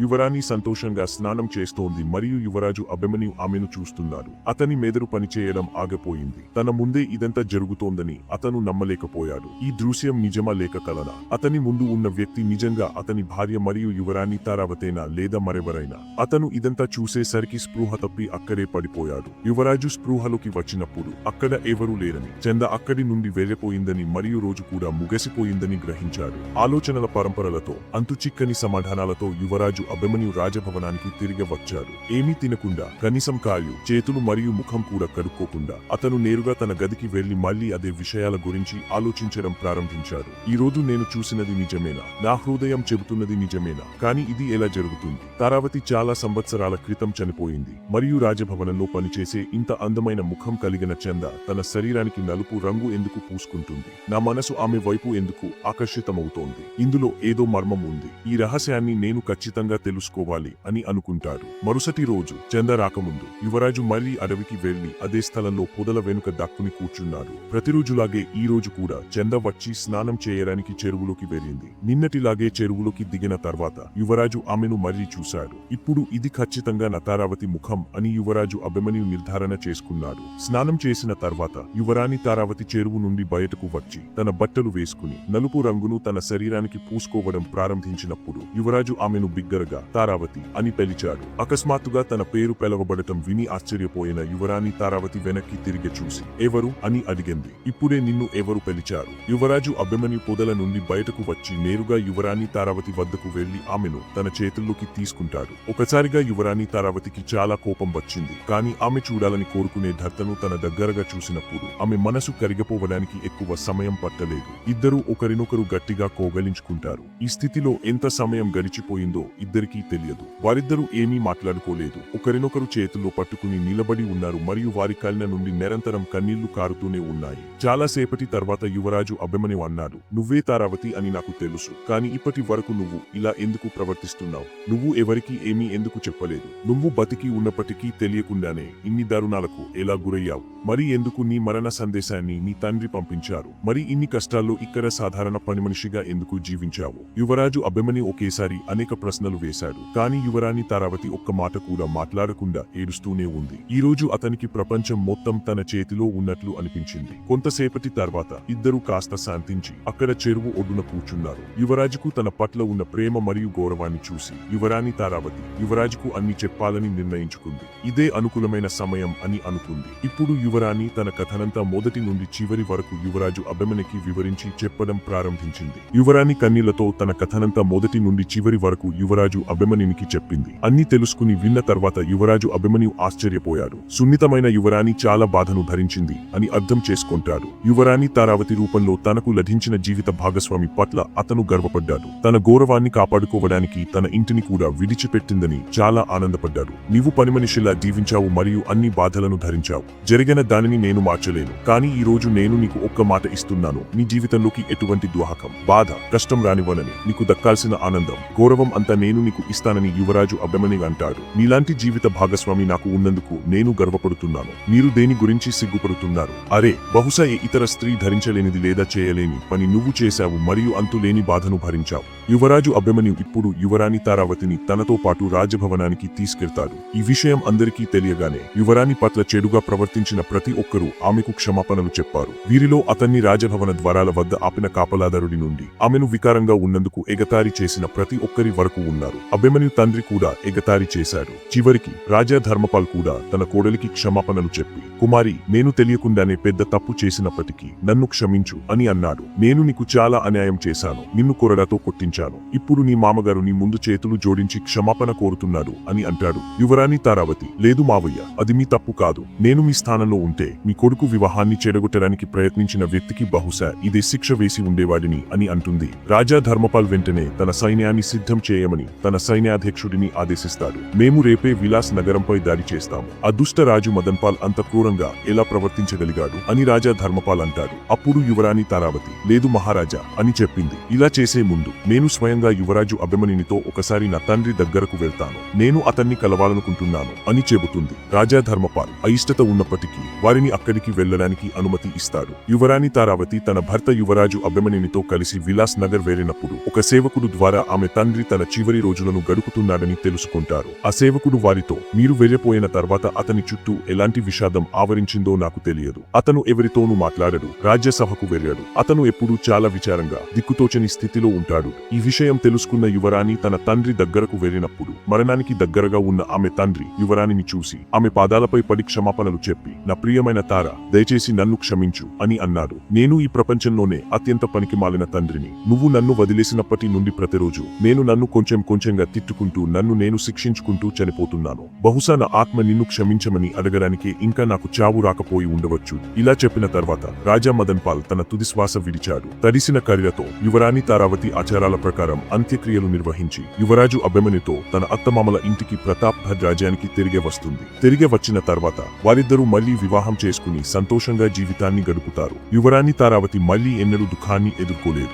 యువరాణి సంతోషంగా స్నానం చేస్తోంది మరియు యువరాజు అభిమన్యు ఆమెను చూస్తున్నారు. అతని మెదడు పనిచేయడం ఆగిపోయింది. తన ముందే ఇదంతా జరుగుతోందని అతను నమ్మలేకపోయాడు. ఈ దృశ్యం నిజమా లేక కలనా? అతని ముందు ఉన్న వ్యక్తి నిజంగా అతని భార్య మరియు యువరాణి తారావతేనా లేదా మరెవరైనా? అతను ఇదంతా చూసేసరికి స్పృహ తప్పి అక్కడే పడిపోయాడు. యువరాజు స్పృహలోకి వచ్చినప్పుడు అక్కడ ఎవరూ లేరని చంద అక్కడి నుండి వెళ్ళిపోయిందని మరియు రోజు కూడా ముగసిపోయిందని గ్రహించాడు. ఆలోచనల పరంపరలతో అంతుచిక్కని సమాధానాలతో యువరాజు అభిమన్యు రాజభవనానికి తిరిగి వచ్చాడు. ఏమీ తినకుండా కనీసం కాళ్ళు చేతులు మరియు ముఖం కూడా కడుక్కోకుండా అతను నేరుగా తన గదికి వెళ్ళి మళ్ళీ అదే విషయాల గురించి ఆలోచించడం ప్రారంభించాడు. ఈ రోజు నేను చూసినది నిజమేనా? నా హృదయం చెబుతున్నది నిజమేనా? కానీ ఇది ఎలా జరుగుతుంది? తారావతి చాలా సంవత్సరాల క్రితం చనిపోయింది. మరియు రాజభవనంలో పనిచేసే ఇంత అందమైన ముఖం కలిగిన చంద తన శరీరానికి నలుపు రంగు ఎందుకు పూసుకుంటుంది? నా మనసు ఆమె వైపు ఎందుకు ఆకర్షితమవుతోంది? ఇందులో ఏదో మర్మం ఉంది. ఈ రహస్యాన్ని నేను ఖచ్చితంగా తెలుసుకోవాలి అని అనుకుంటారు. మరుసటి రోజు చంద రాకముందు యువరాజు మళ్ళీ అడవికి వెళ్ళి అదే స్థలంలో పొదల వెనుక దక్కుని కూర్చున్నారు. ప్రతిరోజులాగే ఈ రోజు కూడా చంద వచ్చి స్నానం చేయడానికి చెరువులోకి వెళ్ళింది. నిన్నటిలాగే చెరువులోకి దిగిన తర్వాత యువరాజు ఆమెను మళ్ళీ చూశాడు ఇప్పుడు ఇది ఖచ్చితంగా నతారావతి ముఖం అని యువరాజు అభిమన్యు నిర్ధారణ చేసుకున్నాడు స్నానం చేసిన తర్వాత యువరాణి తారావతి చెరువు నుండి బయటకు వచ్చి తన బట్టలు వేసుకుని నలుపు రంగును తన శరీరానికి పూసుకోవడం ప్రారంభించినప్పుడు యువరాజు ఆమెను బిగ్గర బిగ్గరగా తారావతి అని పిలిచాడు. అకస్మాత్తుగా తన పేరు పిలవబడటం విని ఆశ్చర్యపోయిన యువరాణి తారావతి వెనక్కి తిరిగి చూసి ఎవరు? అని అడిగింది. ఇప్పుడే నిన్ను ఎవరు పిలిచారు? యువరాజు అభిమన్యు పొదల నుండి బయటకు వచ్చి నేరుగా యువరాణి తారావతి వద్దకు వెళ్ళి ఆమెను తన చేతుల్లోకి తీసుకుంటాడు. ఒకసారిగా యువరాణి తారావతికి చాలా కోపం వచ్చింది. కానీ ఆమె చూడాలని కోరుకునే భర్తను తన దగ్గరగా చూసినప్పుడు ఆమె మనసు కరిగిపోవడానికి ఎక్కువ సమయం పట్టలేదు. ఇద్దరూ ఒకరినొకరు గట్టిగా కోగలించుకుంటారు. ఈ స్థితిలో ఎంత సమయం గడిచిపోయిందో వారిద్దరికీ తెలియదు. వారిద్దరూ ఏమీ మాట్లాడుకోలేదు. ఒకరినొకరు చేతుల్లో పట్టుకుని నిలబడి ఉన్నారు మరియు వారి కళ్ళ నుండి నిరంతరం కన్నీళ్ళు కారుతూనే ఉన్నాయి. చాలా సేపటి తర్వాత యువరాజు అభిమన్యు అన్నాడు నువ్వే తారావతి అని నాకు తెలుసు కానీ ఇప్పటి వరకు నువ్వు ఇలా ఎందుకు ప్రవర్తిస్తున్నావు? నువ్వు ఎవరికీ ఏమీ ఎందుకు చెప్పలేదు? నువ్వు బతికి ఉన్నప్పటికీ తెలియకుండానే ఇన్ని దారుణాలకు ఎలా గురయ్యావు? మరి ఎందుకు నీ మరణ సందేశాన్ని నీ తండ్రి పంపించారు? మరి ఇన్ని కష్టాల్లో ఇక్కడ సాధారణ పని మనిషిగా ఎందుకు జీవించావు? యువరాజు అభిమని ఒకేసారి అనేక ప్రశ్నలు వేశాడు. కానీ యువరాణి తారావతి ఒక్క మాట కూడా మాట్లాడకుండా ఏడుస్తూనే ఉంది. ఈ రోజు అతనికి ప్రపంచం మొత్తం తన చేతిలో ఉన్నట్లు అనిపించింది. కొంతసేపటి తర్వాత ఇద్దరు కాస్త శాంతించి అక్కడ చెరువు ఒడ్డున కూర్చున్నారు. యువరాజుకు తన పట్ల ఉన్న ప్రేమ మరియు గౌరవాన్ని చూసి యువరాణి తారావతి యువరాజుకు అన్ని చెప్పాలని నిర్ణయించుకుంది. ఇదే అనుకూలమైన సమయం అని అనుకుంది. ఇప్పుడు యువరాణి తన కథనంతా మొదటి నుండి చివరి వరకు యువరాజు అభిమనికి వివరించి చెప్పడం ప్రారంభించింది. యువరాణి కన్నీళ్ళతో తన కథనంతా మొదటి నుండి చివరి వరకు యువరాజు అభిమన్యునికి చెప్పింది. అన్ని తెలుసుకుని విన్న తర్వాత యువరాజు అభిమన్యు ఆశ్చర్యపోయాడు. సున్నితమైన యువరాణి చాలా బాధను ధరించింది అని అర్థం చేసుకుంటాడు. యువరాణి తారావతి రూపంలో తనకు లభించిన జీవిత భాగస్వామి పట్ల అతను గర్వపడ్డాడు. తన గౌరవాన్ని కాపాడుకోవడానికి తన ఇంటిని కూడా విడిచిపెట్టిందని చాలా ఆనందపడ్డాడు. నీవు పని మనిషిలా జీవించావు మరియు అన్ని బాధలను ధరించావు. జరిగిన దానిని నేను మార్చలేను. కానీ ఈ రోజు నేను నీకు ఒక్క మాట ఇస్తున్నాను. నీ జీవితంలోకి ఎటువంటి దుహాకం బాధ కష్టం రానివ్వనని. నీకు దక్కాల్సిన ఆనందం గౌరవం అంతా నేను నీకు ఇస్తానని యువరాజు అభిమని అంటాడు. నీలాంటి జీవిత భాగస్వామి నాకు ఉన్నందుకు నేను గర్వపడుతున్నాను. మీరు దేని గురించి సిగ్గుపడుతున్నారు? అరే బహుశా ఏ ఇతర స్త్రీ ధరించలేనిది లేదా చేయలేని పని నువ్వు చేశావు మరియు అంతులేని బాధను భరించావు. యువరాజు అభిమన్యు ఇప్పుడు యువరాణి తారావతిని తనతో పాటు రాజభవనానికి తీసుకెళ్తాడు. ఈ విషయం అందరికీ తెలియగానే యువరాణి పట్ల చెడుగా ప్రవర్తించిన ప్రతి ఒక్కరూ ఆమెకు క్షమాపణలు చెప్పారు. వీరిలో అతన్ని రాజభవన ద్వారాల వద్ద ఆపిన కాపలాదారుడి నుండి ఆమెను వికారంగా ఉన్నందుకు ఎగతారి చేసిన ప్రతి ఒక్కరి వరకు ఉన్నారు. అభిమన్యు తండ్రి కూడా ఎగతారి చేశాడు. చివరికి రాజా ధర్మపాల్ కూడా తన కోడలికి క్షమాపణలు చెప్పి కుమారి నేను తెలియకుండానే పెద్ద తప్పు చేసినప్పటికీ నన్ను క్షమించు అని అన్నాడు. నేను నీకు చాలా అన్యాయం చేశాను. నిన్ను కొరడాతో కొట్టించాను. ఇప్పుడు నీ మామగారు నీ ముందు చేతులు జోడించి క్షమాపణ కోరుతున్నాడు అని అంటాడు. యువరాణి తారావతి లేదు మావయ్య అది మీ తప్పు కాదు. నేను మీ స్థానంలో ఉంటే మీ కొడుకు వివాహాన్ని చెడగొట్టడానికి ప్రయత్నించిన వ్యక్తికి బహుశా ఇదే శిక్ష వేసి ఉండేవాడిని అని అంటుంది. రాజా ధర్మపాల్ వెంటనే తన సైన్యాన్ని సిద్ధం చేయమని తన సైన్యాధ్యక్షుడిని ఆదేశిస్తాడు. మేము రేపే విలాస్ నగరంపై దాడి చేస్తాము. అదృష్ట రాజు మదన్పాల్ అంత క్రూరంగా ఎలా ప్రవర్తించగలిగాడు? అని రాజా ధర్మపాల్ అంటాడు. అప్పుడు యువరాణి తారావతి లేదు మహారాజా అని చెప్పింది. ఇలా చేసే ముందు నేను స్వయంగా యువరాజు అభిమనినితో ఒకసారి నా తండ్రి దగ్గరకు వెళ్తాను. నేను అతన్ని కలవాలనుకుంటున్నాను అని చెబుతుంది రాజా ధర్మపాల్. అయిష్టత ఉన్నప్పటికీ వారిని అక్కడికి వెళ్ళడానికి అనుమతి ఇస్తాడు. యువరాణి తారావతి తన భర్త యువరాజు అభిమనినితో కలిసి విలాస్ నగర్ వేరినప్పుడు ఒక సేవకుడు ద్వారా ఆమె తండ్రి తన చివరి రోజులను గడుపుతున్నాడని తెలుసుకుంటారు. ఆ సేవకుడు వారితో మీరు వెళ్ళిపోయిన తర్వాత అతని చుట్టూ ఎలాంటి విషాదం ఆవరించిందో నాకు తెలియదు. అతను ఎవరితోనూ మాట్లాడడు రాజ్యసభకు వెళ్ళాడు అతను ఎప్పుడూ చాలా విచారంగా దిక్కుతోచని స్థితిలో ఉంటాడు. ఈ విషయం తెలుసుకున్న యువరాణి తన తండ్రి దగ్గరకు వెళ్ళినప్పుడు మరణానికి దగ్గరగా ఉన్న ఆమె తండ్రి యువరాణిని చూసి ఆమె పాదాలపై పడి క్షమాపణలు చెప్పి నా ప్రియమైన తార దయచేసి నన్ను క్షమించు అని అన్నాడు. నేను ఈ ప్రపంచంలోనే అత్యంత పనికి మాలిన తండ్రిని. నువ్వు నన్ను వదిలేసినప్పటి నుండి ప్రతిరోజు నేను నన్ను కొంచెం కొంచెంగా తిట్టుకుంటూ నన్ను నేను శిక్షించుకుంటూ చనిపోతున్నాను. బహుశా నా ఆత్మ నిన్ను క్షమించమని అడగడానికి ఇంకా నాకు చావు రాకపోయి ఉండవచ్చు. ఇలా చెప్పిన తర్వాత రాజా మదన్ పాల్ తన తుది శ్వాస విడిచాడు. తడిసిన కర్రతో యువరాణి తారావతి ఆచారాల ప్రకారం అంత్యక్రియలు నిర్వహించి యువరాజు అభిమనితో తన అత్తమామల ఇంటికి ప్రతాప్ భద్ రాజ్యానికి తిరిగి వస్తుంది. తిరిగి వచ్చిన తర్వాత వారిద్దరూ మళ్ళీ వివాహం చేసుకుని సంతోషంగా జీవితాన్ని గడుపుతారు. యువరాణి తారావతి మళ్ళీ ఎన్నడూ దుఃఖాన్ని ఎదుర్కోలేదు.